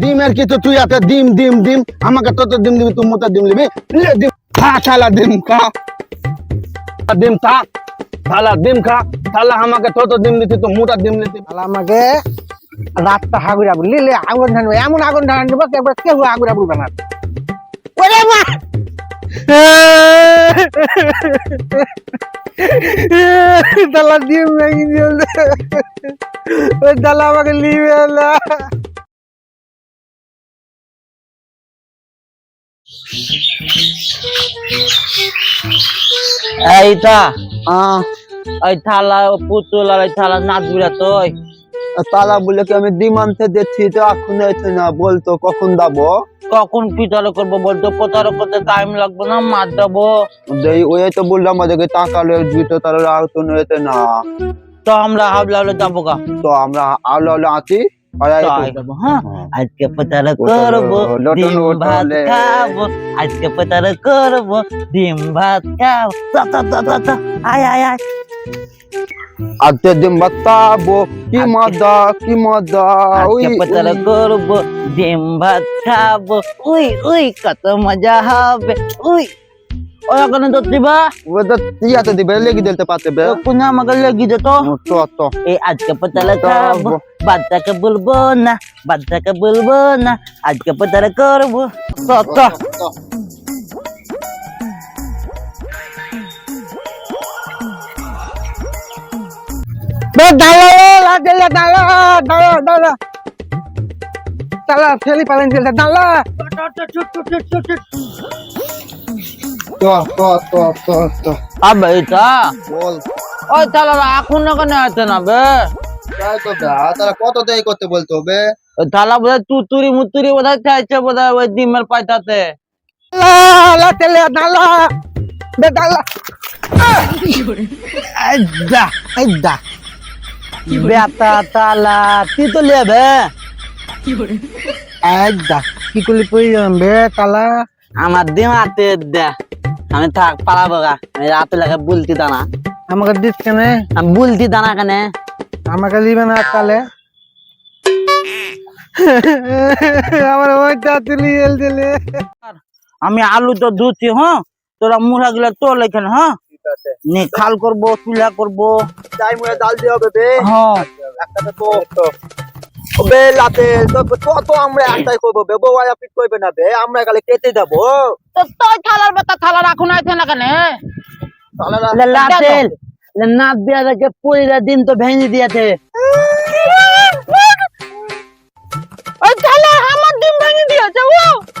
ডিমের কিছু তুই এত ডিম ডিম ডিম? আমাকে তত ডিম দিবি, তুই মতো ডিম দিবি ডিম, খা, শালা ডিম, খা। ডিম, খা। শালা ডিম, খা। শালা আমাকে তত ডিম দিতি তো মোটা ডিম দিতি তাহলে আমাকে রাতটা হাগুড়া বললি, লে আগুন ধানবো এমন আগুন ধান দেবো কেউ আগুড়া বলবে না। ওরে মা দালা ডিম ভেঙে দিয়েছে ওই দালা আমাকে লিবে না এইটা ওই থালা পুতুল আর ওই থালা নাচবিরা তো তালা বলে কি আমি ডিম আনতে দিচ্ছি তো এখন এসে না বলতো কখন যাব কখন পিটারে করব বলতো? প্রচার করতে টাইম লাগবে না মার দেবো ওই তো বললাম আমাদেরকে টাকালে দুটো তারা রাখতো এতে না। তো আমরা হাবলা হলে যাব গা। তো আমরা আলো আলো আছি তো- আজকে প্রচার করব ডিম ভাত খাব আজকে প্রচার করব ডিম ভাত খাব। তা তা তা তা তা আয় আয় আয়। আজকে দিন বাতাবো কি আজকে- মজা কি মজা ওই আজকে প্রচার ওই- করব ডিম ভাত খাব উই উই কত মজা হবে উই ওই ওখানে তো দিবা ওটা ইয়াতে দিবে লেগে দিতে পারতে বে পুনা আমাকে লেগে যেত তো তো এই আজকে পতালে খাব বাচ্চাকে বলব না বাচ্চাকে বলব না আজকে পতালে করব তো তো ফেলি পালেন দিলে আবে এটা বল ওই তাহলে এখন না কেন আছে না বে? তাই তো তারা কত দেরি করতে বলতো বে? থালা বোধহয় তুতুরি মুতুরি বোধহয় চাইছে বোধহয় ওই ডিমের পাইতাতে লা তেলে দালা বে দালা আইদা তালা তুই তো লেবে একদা কি করলি পড়ে বে তালা? আমার ডিম হাতে দে আমি থাক পালাবো গা। আমি রাতে লাগে বুলতি দানা। আমাকে দিস কেনে? আমি বুলতি দানা কেনে? আমাকে দিবে না তালে? আমার ওইটা তুলি এল দিলে। আমি আলু তো ধুচ্ছি হ্যাঁ? তোরা মুড়া গুলা তোল এখানে হ্যাঁ? নে খাল করব চুলা করব। হয়ে ডাল দিয়ে হবে বে। হ্যাঁ একটা তো তো বে লাতে তো তো তো আমরা একটাই করব বে। পিট করবে না বে। আমরা কেটে যাব তো তোর থালার থালা রাখুন আছে না কেন? তাহলে লাতেল না বিয়া রেখে পয়লা দিন তো ভেঙে দিয়েছে। ওই থালা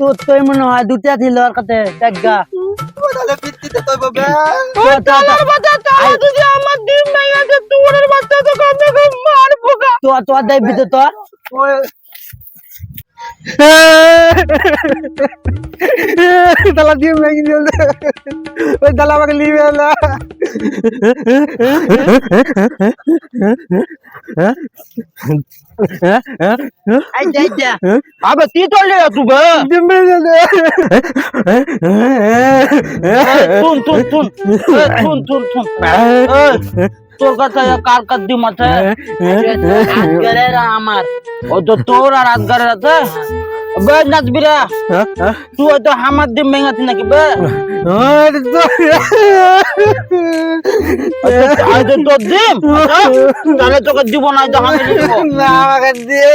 ও তোর মনে হয় দুটা ছিল আর কাছে দেখা তাহলে পিটতে তো হবে বে বাচ্চা থালা যদি আমার ডিম ভেঙে দিয়েছে তোর বাচ্চা তো কামে মারবো তো তোর দিয়ে ওই তালা আমাকে লিবে না এই যা যা আবে তুই তো লিয়ে তুই বে ডিম ভেঙে তোর কাছে কার কার ডিম আছে? আজগারের আমার। ও তো তোর আর আজগারের আছে? বে নাচবি রে তুই হয়তো আমার ডিম ভেঙাছি নাকি বে? আজ তোর ডিম আচ্ছা? তাহলে তোকে দিব না তো আমি না আমাকে দিয়ে।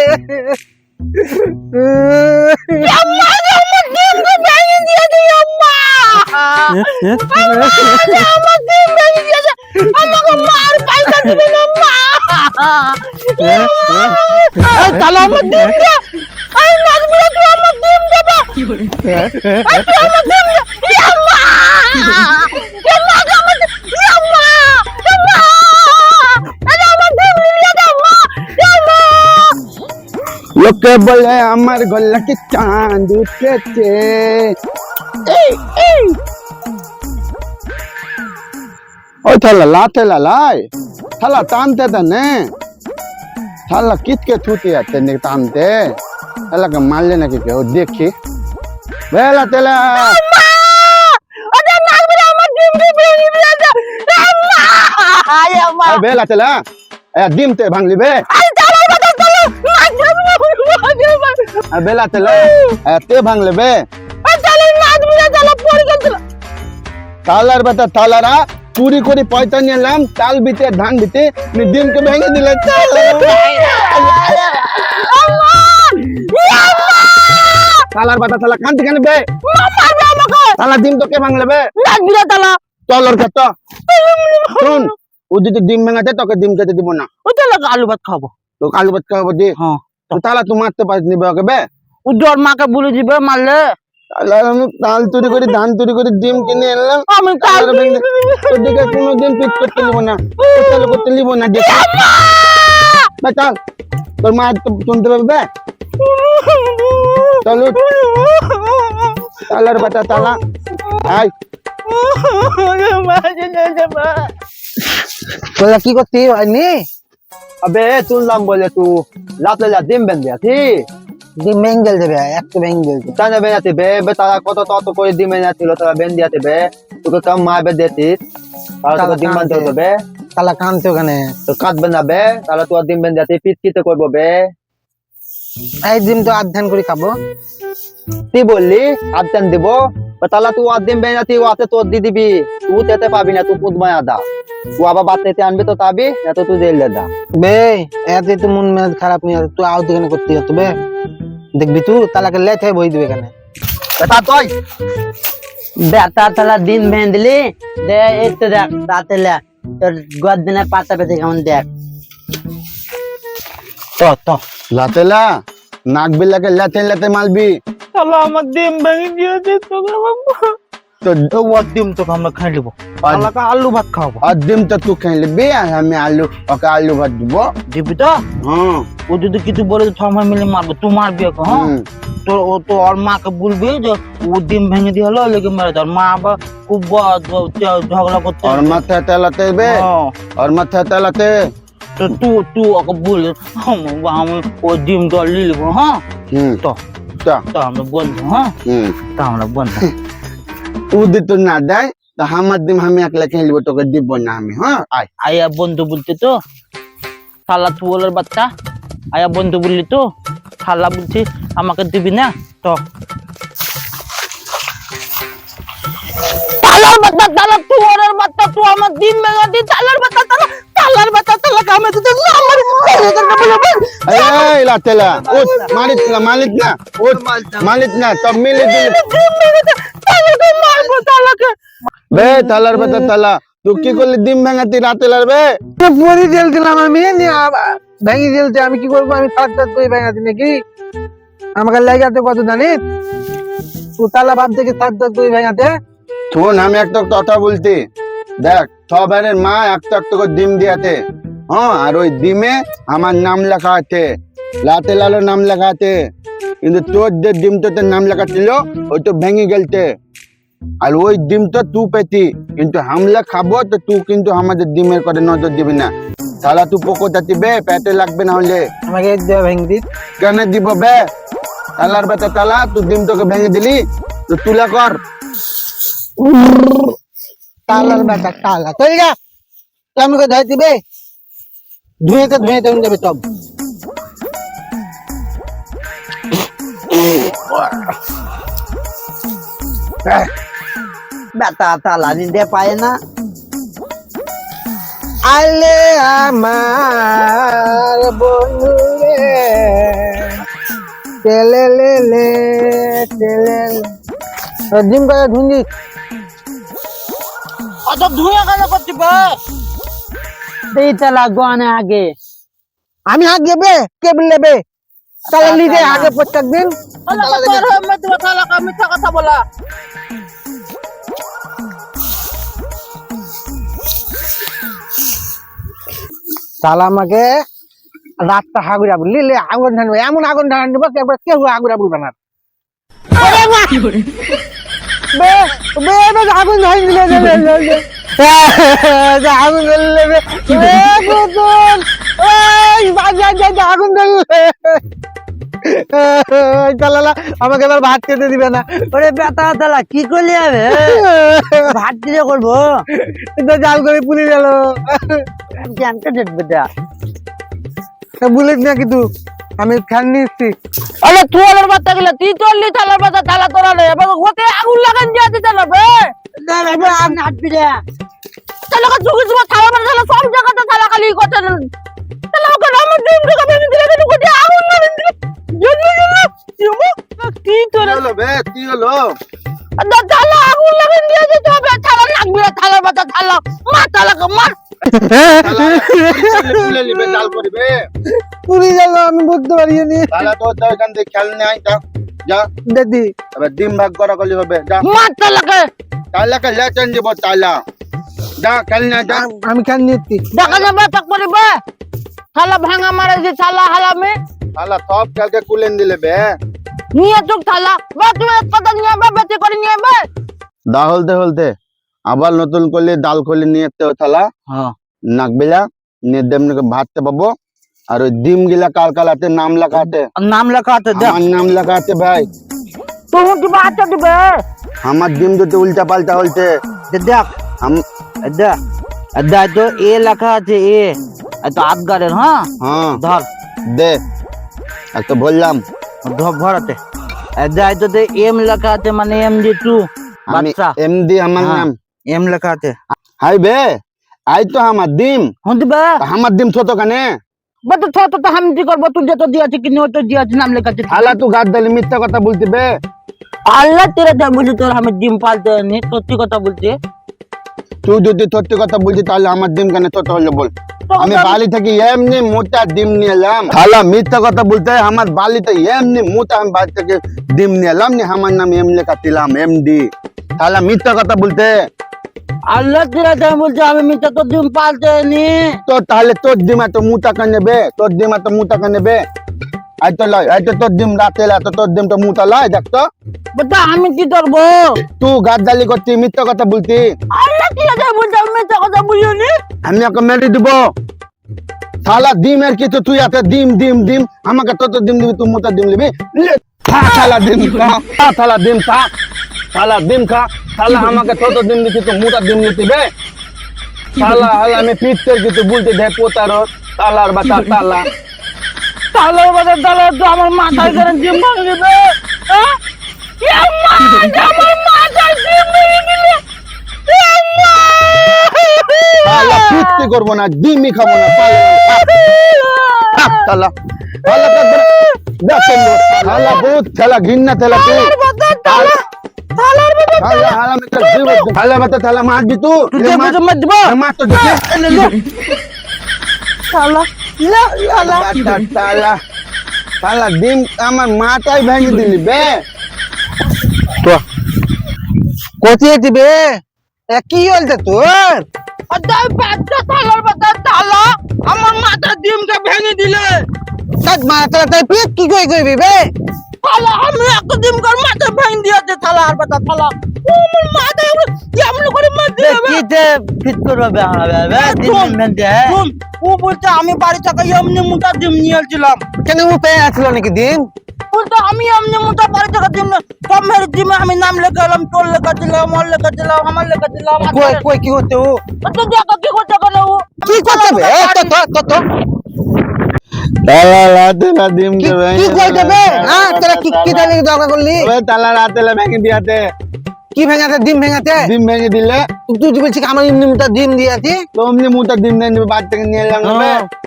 তাহলে আমার ডিম দে। এই নাচবি রে তুই আমার ডিম দেবা আমার দে ইয়াম্মা লোকে বলে আমার গলাকে চাঁদ উঠেছে। ওই থালা লা থেলা লাই থালা টানতে তো নে থালা কিতকে ছুটে যাচ্ছে নে টানতে থালাকে মারলে নাকি কেউ দেখি বেলা তেলা আরে নাচবি রে আমার ডিম ডিম ভেঙে দিয়েছে আম্মা এ বে লাতেলা এ ডিম তে ভাঙলি বাতা চুরি করে পয়সা নিয়ে এলাম তাল বিতে ধান বিতে ডিমকে ভেঙে দিলে তালার বেটা তালা কান্তি কেন বে তালা ডিম তো কে ভাঙলে বে। তালা চল ওর ক্ষেত্র শুন ও যদি ডিম ভেঙাতে তোকে ডিম খেতে দিব না। ও তালা আলু ভাত খাব তো কালু বাচ্চা হব দি হ্যাঁ। তো তালা তুই মারতে পারিস নিবে ওকে বে। ও জ্বর মাকে বলে দিবে মারলে। তাহলে আমি তাল চুরি করে ধান চুরি করে ডিম কিনে এনলাম। আমি তোর দিকে কোনোদিন পিট করতে নিব না। চালু করতে নিব না চল। তোর মা তো শুনতে পাবে চলো তালার বেটা তালা। আয়। তোরা কি করতি হয়নি? अबे শুনলাম বলে তু রাতে রাত ডিম বেঁধে আছি দেবে একটু বে বে তারা কত তত করে ডিম তারা আছে বে তোকে কম মারবে দিতিস। তাহলে তোকে ডিম বানতে হতো বে তালা কানতে ওখানে। তো কাঁদবে না বে তাহলে তোর ডিম পিটকিতে করব বে। এই ডিম তো আধ্যান করে খাব। তুই বললি? আবদান দিব? তাহলে তুই বেঁধে আছি ওতে তোর দিয়ে দিবি। তুই তেতে পাবি না তুই পুদমায় আদা তুই আবার বাদ আনবি তো তাবি না তো তুই জেল দা। বে এতে তো মন মেজাজ খারাপ নিয়ে তুই আউ দিকে করতে হতো বে। দেখবি তুই? তালাকে লেট হয়ে বই দিবে এখানে বেটা তুই? বেটা তালা দিন বেঁধলি দে এই তো দেখ তাতে তোর গদিনে পাতা পেতে কেমন দেখ। তো তো। লাতেলা নাক বিলাকে লাতে লাতে মালবি তালা আমার ডিম ভেঙে দিয়েছে তোকে বাবা। তোকে আমরা খাই নেব আলাকা আলু ভাত খাওয়াবো। অদ্দিম তো খাই নেবি আমি আলু ওকে আলু ভাত দিবি। তো? হুম। ও যদি কিছু বলে তো সময় মিলে মারবো হ্যাঁ? তো ও মা আবার খুব ঝগড়া করতে ওর মাথা তেলাতে বে ওর তো ওকে বল হ্যাঁ, ও ডিম দল নিয়ে নেব হ্যাঁ? তো তো। আমরা বন্ধু হ্যাঁ? আমরা বন্ধু। তো না দেয়, তা আমার দিম আমি একলা খেলব তোকে দিব না আমি হ্যাঁ? আয়। বন্ধু বলতে তো খালা তুয়ালের বাচ্চা। আয়া বন্ধু বললি তো খালা বলছি, আমাকে দিবি না? তো। তালার বাচ্চা তালা তুয়ারের বাচ্চা তু আমার দিন মেলা দি তালার বাচ্চা তালা তালার বাতা তালা কামে দিতে না আমার মেরে তোর বলে এই লাতেলা উঠ মালিত না মালিত না উঠ মালিত না সব মিলে দিলে ডিম ভেঙে দে তালাকে মারবো তালাকে বে তালার বেটা তালা তুই কি করলি ডিম ভাঙাতি রাতে লারবে পরি দিলাম আমি ভেঙে দিলতে আমি কি করব আমি তার তার করে ভেঙাতি নাকি আমাকে লাগাতে কত জানিস তুই তালা বাদ থেকে তার তার করে ভেঙাতে শোন আমি একটা কথা বলছি দেখ সবারের মা একটা একটা করে ডিম দিয়াতে হ্যাঁ আর ওই ডিমে আমার নাম লেখা আছে। লাতে লালো নাম লেখা আছে। কিন্তু তোর যে ডিমটাতে নাম লেখা ছিল ওই তো ভেঙে গেলতে। আর ওই ডিমটা তুই পেতি কিন্তু হামলা খাব তো তুই কিন্তু আমাদের ডিমের করে নজর দিবি না। তাহলে তুই পোকো যাচ্ছি বে পেটে লাগবে না হলে। আমাকে ভেঙে দিস। কেন দিব বে? তালার বেটা তালা তুই ডিম তোকে ভেঙে দিলি? তো তুলা কর। তালার বেটা তালা তুই যা তুই আমাকে ধরে দিবে? ধুয়েতে ধুয়েতে উঠে যাবে সব। বেটা তালা নিতে পায় না। আলে আমার বন্ধু রে তেলে লে লে। তেলে ডিম করে ধুন্দি অত ধুয়ে গেল করছি বে সেই তালা গনে আগে। আমি হাত দেবে? কে নেবে? তাহলে নিজে আগে প্রত্যেক দিন? মিথ্যা কথা বলা। তাহলে আমাকে রাতটা হাগুড়া বললি আগুন ধানবে এমন আগুন ধান দেবো কেউ আগুড়া বলবে না। আগুন দিলে আগুন ধরলে ধরলে আমাকে এবার ভাত খেতে দিবে না। ওরে বেটা তালা কি করলি হবে ভাত দিয়ে করব তো জাল করে পুলি গেল বুলেট না কিন্তু। আমি ফ্যান নিচ্ছি আরে তুয়ালের বাচ্চা গেলে তুই চললি থালার বাচ্চা থালা তোরা রে এবার ওকে আগুন লাগান দিয়ে দিতে হবে হাঁটবি রে তাহলে চুকি চুকি থালা মানে তাহলে সব জায়গাতে থালা খালি করতে তাহলে ওকে আমার ডিম থেকে ভেঙে দিলে কিন্তু কোথায় আগুন লাগান দিলে। জন্য জন্য কি তোরা হলো বে? কি হলো? দা থালা আগুন লাগান দিয়ে দিতে হবে। থালা লাগবে না, থালার বাচ্চা থালা মার থালাকে মার। তুলে নিবে জাল করিবে পুলি গেল আমি বুঝতে পারিনি। তাহলে তো তো এখান থেকে খেল নাই যা যা। দিদি এবার ডিম ভাগ করা করলে হবে যা। মার থালাকে তাহলে কে লেচেন দিব তালা। যা খেল না যা। আমি ফ্যান নিচ্ছি। দেখা যাবে তাক করিবে থালা ভাঙা মারে যে থালা হালামে তালা সব কালকে কুলেন দিলে বে। নিয়ে চোখ থালা বা তুমি এক কথা নিয়ে যাবে বেঁচে করে নিয়ে যাবে দা হলতে হলতে। আবার নতুন করলে ডাল করলে নিয়ে থালা হ্যাঁ। নাক বেলা নিয়ে দেমনি ভাততে পাবো। আর ওই ডিম গিলা কাল কালাতে নাম লেখাতে নাম লেখা আছে দেখ। আমার নাম লেখাতে ভাই। তুমি কি বাচ্চা দিবে? আমার ডিম দুটো উল্টা পাল্টা হলছে দেখ। আম- দেখ দেখ তো এ লেখা আছে এ। এত আদগারের হ্যাঁ? হ্যাঁ। ধর। দে। আর তো বললাম। ধর ভরাতে দেখ তো তে এম লেখা আছে মানে এম জি টু বাচ্চা। এমডি আমার হ্যাঁ। নাম। এম লেখা আছে। হাই বে আই তো আমার ডিম। হুন দিবে। আমার ডিম ছোট কানে? বে তো তো আমি কি তুই যেটা দিয়েছে কি নিয়ে তো দিয়েছে নাম লেখা আছে তুই গাদ দিলি মিথ্যা কথা বলতে বে। আল্লাহ তেরে দেখ বুঝলি তোর আমি ডিম পালতে নি সত্যি কথা বলছি। তুই যদি সত্যি কথা বলছিস তাহলে আমার ডিম কেন ছোট হলো বল। আমি বালি থেকে এমনি মোটা ডিম নিয়ে এলাম। খালা মিথ্যা কথা বলতে আমার বালিতে এমনি মোটা আমি বাড়ি থেকে ডিম নিয়ে এলাম নি আমার নাম এম লেখা দিলাম এমডি। তাহলে মিথ্যা কথা বলতে। আল্লাহ তেরে বলছে আমি মিথ্যা তো ডিম নি। তো তাহলে তোর ডিম এত নেবে? তোর ডিম এত নেবে? আই তো লয় আই তো তোর ডিম রাতে এলে তো তোর ডিম তো মোটা লয় দেখ তো। বেটা আমি কি করব তুই গাদ্দালি করতি মিথ্যা কথা বলতি। আল্লাহ তেরে বলছে আমি মিথ্যা কথা আমি ওকে মেরে দিব। শালা কিছু তুই এত ডিম ডিম ডিম। আমাকে তত ডিম দিবি তুই মোটা ডিম নিবি। শালা ডিম শালা ডিম শালা ডিম খা শালা আমাকে তত ডিম দিচ্ছি তুই মোটা ডিম নিতে বে শালা হালা আমি করে কিছু বলতে দেখ পোতার তালার বাতা তালা। তাহলে বাদে তাহলে তো আমার মাথায় করে ডিম ভাঙে দিবে? এ মা, আমার মাথায় ডিম ভেঙে দিলে। শালা পিটতে করব না ডিমই খাব না পালা খা শালা শালা তো বড়- দেখ কেমন শালা বহুত শালা ঘিন্না শালা তুই আমার ভেঙে দিলি বে। কোথায় দিবে কি হলতে তোর? আচ্ছা, আমার মাথা ডিমকে ভেঙে দিলে। তার মাথাটা কি কই কইবি বে? থালা আমি একটা কর মাথায় ভেঙে দিয়েছে থালা আর বাতা থালা। ও আমার মাথায় কেমন করে মার দিয়ে কিতে ফিট করবে আমরা বে দিন মেন দে ও বলছে আমি বাড়ি থেকে এমনি মোটা ডিম নিয়ে এসেছিলাম। কেন ও পেয়ে আসলো নাকি দিন বলছে আমি এমনি মোটা বাড়ি থেকে ডিম না- সব মেরে ডিমে আমি নাম লেখা এলাম তোর লেখা দিলাম আমার লেখা দিলাম আমার লেখা দিলাম কই কই কি করতে ও? তো দেখো কি করতে গেলে ও। কি করতে বে? তো তো তো তো। তালা রাতে লা ডিম কি কে কি করতে বে হ্যাঁ তোরা কি কি জানি দরকার করলি? ওই তালা রাতে লা ভেঙে দিয়াতে। কি ভেঙাতে? ডিম ভেঙাতে? ডিম ভেঙে দিলে। তুই তুই বলছিস আমার এমনি মোটা ডিম দিয়েছি তো অমনি মুটা ডিম নিয়ে নিবে বাড়ি থেকে নিয়ে এলাম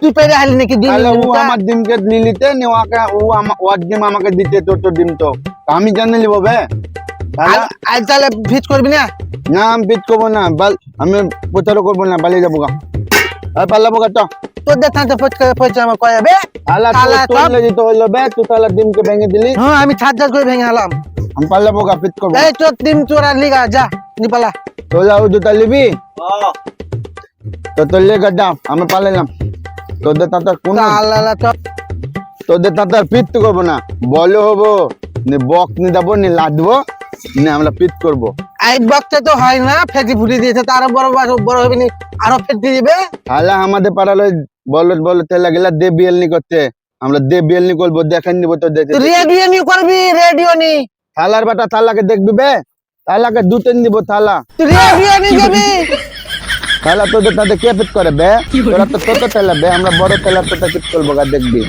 তুই পেরে হালি নাকি ডিম তাহলে ও মোটা? আমার ডিমকে নিলিতে নি ওকে ও আমার ওর ডিম আমাকে দিতে তোর তো ডিম তো। আমি জানি নিব বে। তাহলে আজ- তাহলে ফিট করবি না? না আমি পিট করব না। বাল আমি প্রচারও করব না পালিয়ে যাব গা। আর গা তো তোর দেখ থাকতে ফট আমার কয়ে বে আলা তোর সব- তো হইল বে তুই তাহলে ডিমকে ভেঙে দিলি? হ্যাঁ আমি ছাদ ছাদ করে ভেঙে হলাম আমি পালাবো গা পিট করব। এই তোর ডিম চোরা লিগা যা নিপালা তোর যাও দুটা নিবি? তো তোর লেগে যা আমি পালাইলাম তোদের তাতার কোন তো। তোদের তাতার পিট করব না। বলে হব নি বক নি দেবো নি লাদবো নি আমরা পিট করব। আই বক্তে তো হয় না ফেটি ফুটি দিয়েছে তারও বড় বড় বড় হবে নি আরও ফেটি দিবে? তাহলে আমাদের পাড়ার ওই বলত লাগিলা তেলা গেলা দে বিয়েল নি করতে। আমরা দে বিয়েলনি নি করব দেখেন নিবো তো দেখে। রেডিও নি করবি রেডিও নি। থালার বাটা থালাকে দেখবি বে? থালাকে দুটেন দিব থালা। তুই রেডিও নি যাবি থালা তোদের তাতে কেপিট করে বে? তোরা তো ছোট তেলা বে আমরা বড় তেলা তো পিট করব গা দেখবি।